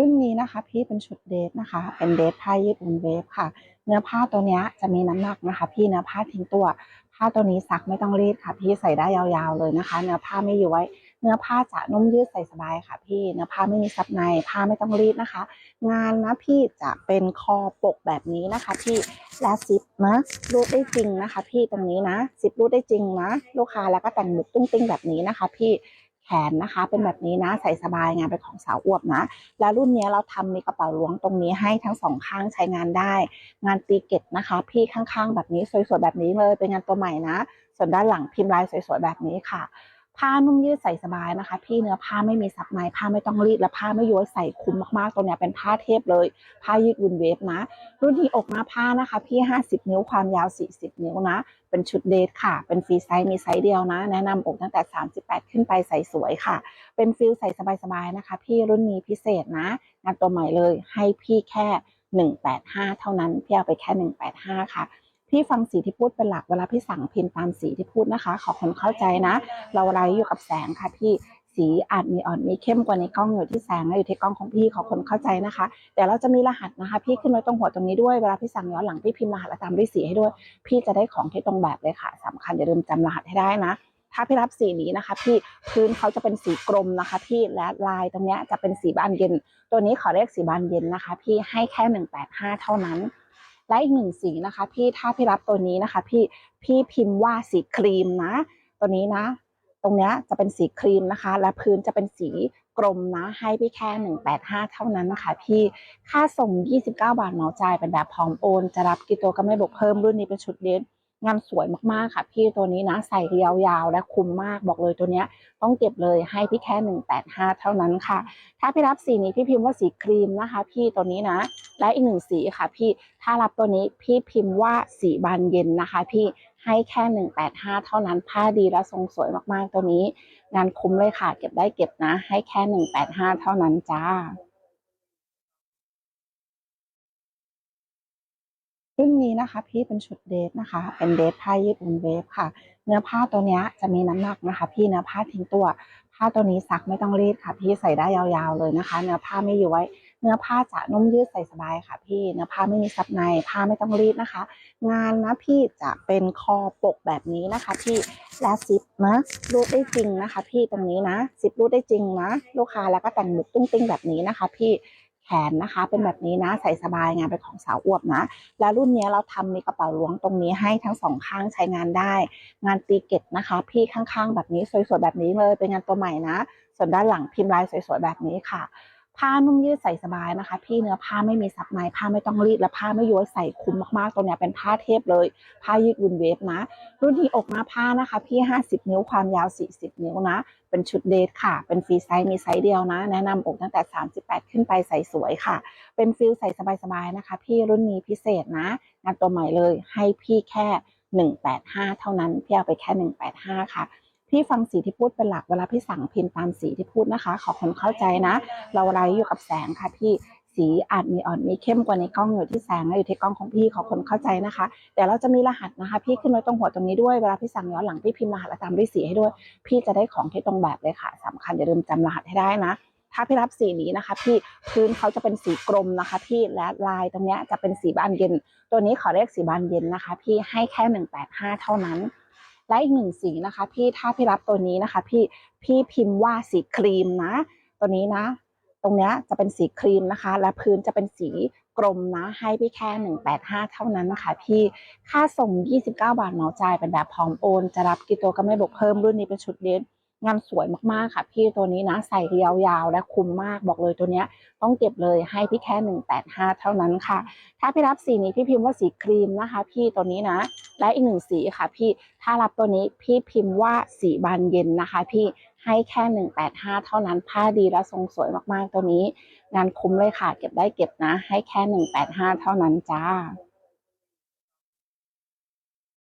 รุ่นนี้นะคะพี่เป็นชุดเดทนะคะ เป็นเดทผ้ายืดอุ่นเวฟค่ะ เนื้อผ้าตัวนี้จะมีน้ำหนักนะคะ พี่เนื้อผ้าทิ้งตัว ผ้าตัวนี้ซักไม่ต้องรีดค่ะ พี่ใส่ได้ยาวๆเลยนะคะ เนื้อผ้าไม่ย้วยเนื้อผ้าจะนุ่มยืดใส่สบายค่ะ พี่ เนื้อผ้าไม่มีซับใน ผ้าไม่ต้องรีดนะคะ งานนะพี่จะเป็นคอปกแบบนี้นะคะ พี่ และซิปนะรูดได้จริงนะคะ พี่ตรงนี้นะซิปรูดได้จริงนะ ลูกค้าแล้วก็แต่งหมุดตุ้งติ้งแบบนี้นะคะ พี่ แขนนะคะ เป็นแบบนี้นะใส่สบายงานเป็นของสาวอวบนะ แล้วรุ่นนี้เราทำมีกระเป๋าล้วงตรงนี้ให้ทั้งสองข้างใช้งานได้ งานตีเก็ตนะคะ พี่ข้างๆ แบบนี้สวยๆแบบนี้เลยเป็นงานตัวใหม่นะ ส่วนด้านหลังพิมพ์ลายสวยๆแบบนี้ค่ะ ผ้านุ่มยืดใส่สบายนะคะ พี่เนื้อผ้าไม่มีซับในผ้าไม่ต้องรีดและผ้าไม่ย้วยใส่คุ้มมากๆตัวเนี้ยเป็นผ้าเทพเลย ผ้ายืดวุ่นเวฟนะ รุ่นนี้อกหน้าผ้านะคะ พี่ 50 นิ้วความยาว 40 นิ้วนะ เป็นชุดเดทค่ะ เป็นฟรีไซส์มีไซส์เดียวนะ แนะนำอกตั้งแต่ 38 ขึ้นไปใส่สวยค่ะ เป็นฟิลใส่สบายๆนะคะ พี่รุ่นนี้พิเศษนะ งานตัวใหม่เลยให้พี่แค่ 185 เท่านั้นพี่เอาไปแค่ 185 ค่ะ พี่ฟังสีที่พูดเป็นหลักเวลาพี่สั่งพิมพ์ตามสีที่พูดนะคะ ขอคนเข้าใจนะ เราไลฟ์อยู่กับแสงค่ะพี่สีอาจมีอ่อนมีเข้มกว่าในกล้องอยู่ที่แสงและอยู่ที่กล้องของพี่ขอคนเข้าใจนะคะเดี๋ยวเราจะมีรหัสนะคะ พี่ขึ้นไว้ตรงหัวตรงนี้ด้วยเวลาพี่สั่งย้อนหลังพี่พิมพ์รหัสและตามด้วยสีให้ด้วย พี่จะได้ของที่ตรงแบบเลยค่ะสำคัญอย่าลืมจำรหัสให้ได้นะถ้าพี่รับสีนี้นะคะ พี่พื้นเขาจะเป็นสีกรมนะคะ พี่และลายตรงนี้จะเป็นสีบานเย็น ตัวนี้ขอเรียกสีบานเย็นนะคะ พี่ให้แค่185เท่านั้น และอีกหนึ่งสีนะคะ พี่ถ้าพี่รับตัวนี้นะคะ พี่พี่พิมพ์ว่าสีครีมนะ ตัวนี้นะ ตรงเนี้ยจะเป็นสีครีมนะคะ และพื้นจะเป็นสีกรมนะ ให้พี่แค่ 185 เท่านั้นนะคะ พี่ค่าส่ง 29 บาทเหมาจ่ายเป็นแบบพร้อมโอน จะรับกี่ตัวก็ไม่บวกเพิ่มรุ่นนี้เป็นชุดเดท งานสวยมากๆค่ะ พี่ตัวนี้นะใส่ยาวๆ และคุ้มมากบอกเลยตัวเนี้ย ต้องเก็บเลยให้พี่แค่ 185 เท่านั้นค่ะ ถ้าพี่รับสีนี้พี่พิมพ์ว่าสีครีมนะคะ พี่ตัวนี้นะ และอีกหนึ่งสีค่ะ พี่ถ้ารับตัวนี้พี่พิมพ์ว่าสีบานเย็นนะคะ พี่ให้แค่ 185 เท่านั้นผ้าดีและทรงสวยมากๆตัวนี้ งานคุ้มเลยค่ะ เก็บได้เก็บนะ ให้แค่ 185 เท่านั้นจ้า รุ่นนี้นะคะพี่เป็นชุดเดทนะคะ เป็นเดทผ้ายืดอุ่นเวฟค่ะ เนื้อผ้าตัวนี้จะมีน้ำหนักนะคะ พี่เนื้อผ้าทิ้งตัว ผ้าตัวนี้ซักไม่ต้องรีดค่ะ พี่ใส่ได้ยาวๆเลยนะคะ เนื้อผ้าไม่ย้วยเนื้อผ้าจะนุ่มยืดใส่สบายค่ะ พี่ เนื้อผ้าไม่มีซับใน ผ้าไม่ต้องรีดนะคะ งานนะพี่จะเป็นคอปกแบบนี้นะคะ พี่ และซิปนะรูดได้จริงนะคะ พี่ตรงนี้นะซิปรูดได้จริงนะ ลูกค้าแล้วก็แต่งหมุดตุ้งติ้งแบบนี้นะคะ พี่ แขนนะคะ เป็นแบบนี้นะใส่สบายงานเป็นของสาวอวบนะ แล้วรุ่นนี้เราทำมีกระเป๋าล้วงตรงนี้ให้ทั้งสองข้างใช้งานได้ งานตีเก็ตนะคะ พี่ข้างๆ แบบนี้สวยๆแบบนี้เลยเป็นงานตัวใหม่นะ ส่วนด้านหลังพิมพ์ลายสวยๆแบบนี้ค่ะ ผ้านุ่มยืดใส่สบายนะคะ พี่เนื้อผ้าไม่มีซับในผ้าไม่ต้องรีดและผ้าไม่ย้วยใส่คุ้มมากๆตัวเนี้ยเป็นผ้าเทพเลย ผ้ายืดวุ่นเวฟนะ รุ่นนี้อกหน้าผ้านะคะ พี่ 50 นิ้วความยาว 40 นิ้วนะ เป็นชุดเดทค่ะ เป็นฟรีไซส์มีไซส์เดียวนะ แนะนำอกตั้งแต่ 38 ขึ้นไปใส่สวยค่ะ เป็นฟิลใส่สบายๆนะคะ พี่รุ่นนี้พิเศษนะ งานตัวใหม่เลยให้พี่แค่ 185 เท่านั้นพี่เอาไปแค่ 185 ค่ะ พี่ฟังสีที่พูดเป็นหลักเวลาพี่สั่งพิมพ์ตามสีที่พูดนะคะ ขอคนเข้าใจนะ เราไลฟ์อยู่กับแสงค่ะพี่สีอาจมีอ่อนมีเข้มกว่าในกล้องอยู่ที่แสงและอยู่ที่กล้องของพี่ขอคนเข้าใจนะคะเดี๋ยวเราจะมีรหัสนะคะ พี่ขึ้นไว้ตรงหัวตรงนี้ด้วยเวลาพี่สั่งย้อนหลังพี่พิมพ์รหัสและตามด้วยสีให้ด้วย พี่จะได้ของที่ตรงแบบเลยค่ะสำคัญอย่าลืมจำรหัสให้ได้นะถ้าพี่รับสีนี้นะคะ พี่พื้นเขาจะเป็นสีกรมนะคะ พี่และลายตรงนี้จะเป็นสีบานเย็น ตัวนี้ขอเรียกสีบานเย็นนะคะ พี่ให้แค่185เท่านั้น และอีกหนึ่งสีนะคะ พี่ถ้าพี่รับตัวนี้นะคะ พี่พี่พิมพ์ว่าสีครีมนะ ตัวนี้นะ ตรงเนี้ยจะเป็นสีครีมนะคะ และพื้นจะเป็นสีกรมนะ ให้พี่แค่ 185 เท่านั้นนะคะ พี่ค่าส่ง 29 บาทเหมาจ่ายเป็นแบบพร้อมโอน จะรับกี่ตัวก็ไม่บวกเพิ่มรุ่นนี้เป็นชุดเดทงานสวยมากๆค่ะ พี่ตัวนี้นะใส่ยาวๆ และคุ้มมากบอกเลยตัวเนี้ย ต้องเก็บเลยให้พี่แค่ 185 เท่านั้นค่ะ ถ้าพี่รับสีนี้พี่พิมพ์ว่าสีครีมนะคะ พี่ตัวนี้นะ และอีกหนึ่งสีค่ะพี่ถ้ารับตัวนี้พี่พิมพ์ว่าสีบานเย็นนะคะ พี่ให้แค่ 185 เท่านั้นผ้าดีและทรงสวยมากๆตัวนี้ งานคุ้มเลยค่ะ เก็บได้เก็บนะ ให้แค่ 185 เท่านั้นจ้า